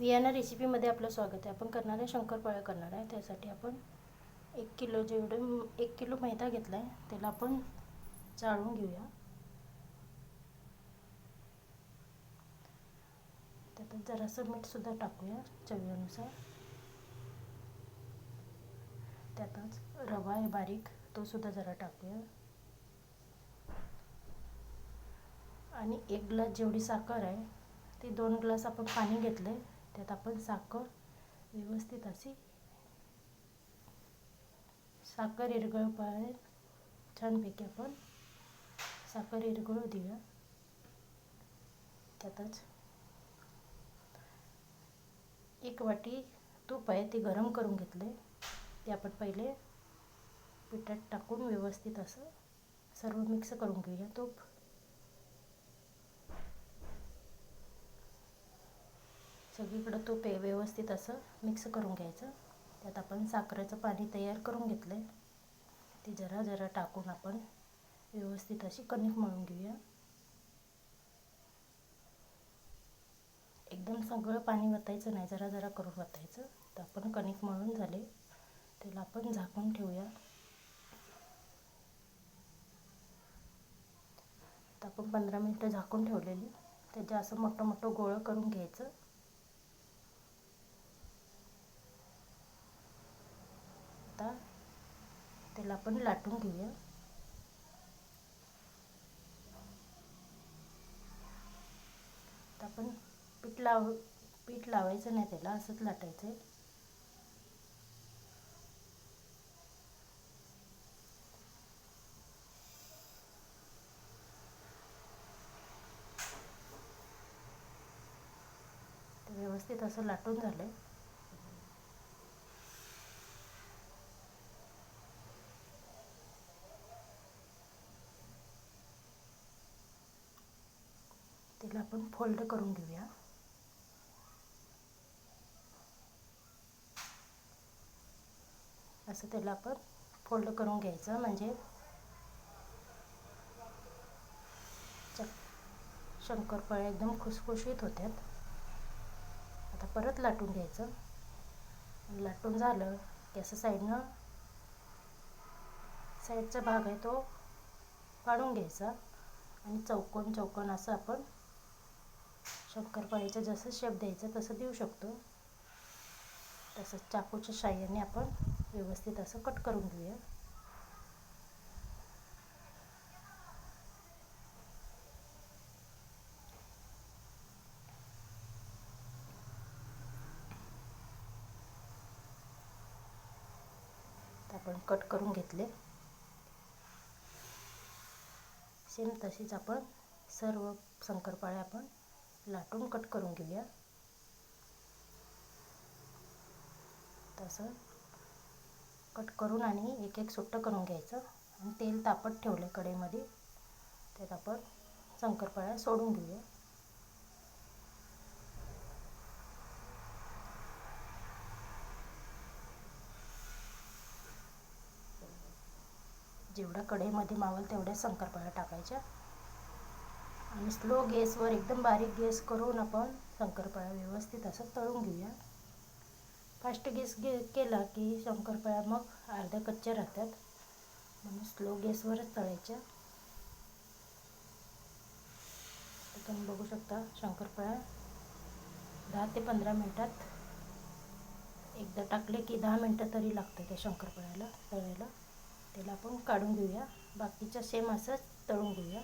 Vienna रेसिपीमध्ये आपलं स्वागत आहे. आपण करणार आहे शंकरपाळ्या करणार आहे. त्यासाठी आपण एक किलो जेवढं एक किलो मैदा घेतला आहे त्याला आपण चाळून घेऊया. त्यात जरासं मीठसुद्धा टाकूया चवीनुसार. त्यातच रवा आहे बारीक तोसुद्धा जरा टाकूया. आणि एक ग्लास जेवढी साखर आहे ती दोन ग्लास आपण पाणी घेतलं आहे त्यात आपण साखर व्यवस्थित अशी साखर इरगळ पाहिजे छानपैकी आपण साखर इरगळू देऊया. त्यातच एक वाटी तूप आहे ते गरम करून घेतले. ते आपण पहिले पिठात टाकून व्यवस्थित असं सर्व मिक्स करून घेऊया तूप. सगळीकडं तूप आहे व्यवस्थित असं मिक्स करून घ्यायचं. त्यात आपण साखरेचं पाणी तयार करून घेतलं आहे ते जरा जरा टाकून आपण व्यवस्थित अशी कणिक मळून घेऊया. एकदम सगळं पाणी वतायचं नाही जरा जरा करून वतायचं. तर आपण कणिक मळून झाले. त्याला आपण झाकून ठेवूया. तर आपण पंधरा मिनटं झाकून ठेवलेली. त्याच्या असं मोठं मोठं गोळं करून घ्यायचं आता त्याला आपण लाटून घेऊया. आपण पीठ लाव पीठ लावायचं नाही त्याला असंच लाटायचं आहे व्यवस्थित असं लाटून झालं आहे आपण फोल्ड करून घेऊया. असं त्याला आपण फोल्ड करून घ्यायचं. म्हणजे शंकरपाळ्या एकदम खुसखुशीत होत्यात. आता परत लाटून घ्यायचं. लाटून झालं की असं साईडनं साईडचा भाग आहे तो काढून घ्यायचा. आणि चौकोन चौकोन असं आपण शंकरपाळीचा जसं शेप द्यायचं तसं देऊ शकतो. तसंच चाकूच्या साह्याने आपण व्यवस्थित असं कट करून घेऊया. आपण कट करून घेतले. सेम तशीच आपण सर्व शंकरपाळे आपण लाटून कट करून घेऊया. तसं कट करून आणि एक एक सुट्टं करून घ्यायचं. आणि तेल तापत ठेवलं आहे कढईमध्ये. त्यात आपण शंकरपाळ्या सोडून घेऊया. जेवढ्या कढईमध्ये मावल तेवढ्या शंकरपाळ्या टाकायच्या. आणि स्लो गॅसवर एकदम बारीक गॅस करून आपण शंकरपाळ्या व्यवस्थित असं तळून घेऊया. फास्ट गॅस गे केला की शंकरपाळ्या मग अर्ध्या कच्च्या राहतात. म्हणून स्लो गॅसवरच तळायच्या. तुम्ही बघू शकता शंकरपाळ्या दहा ते पंधरा मिनटात एकदा टाकले की दहा मिनटं तरी लागतं त्या शंकरपाळ्याला तळायला. त्याला आपण काढून घेऊया. बाकीच्या सेम असंच तळून घेऊया.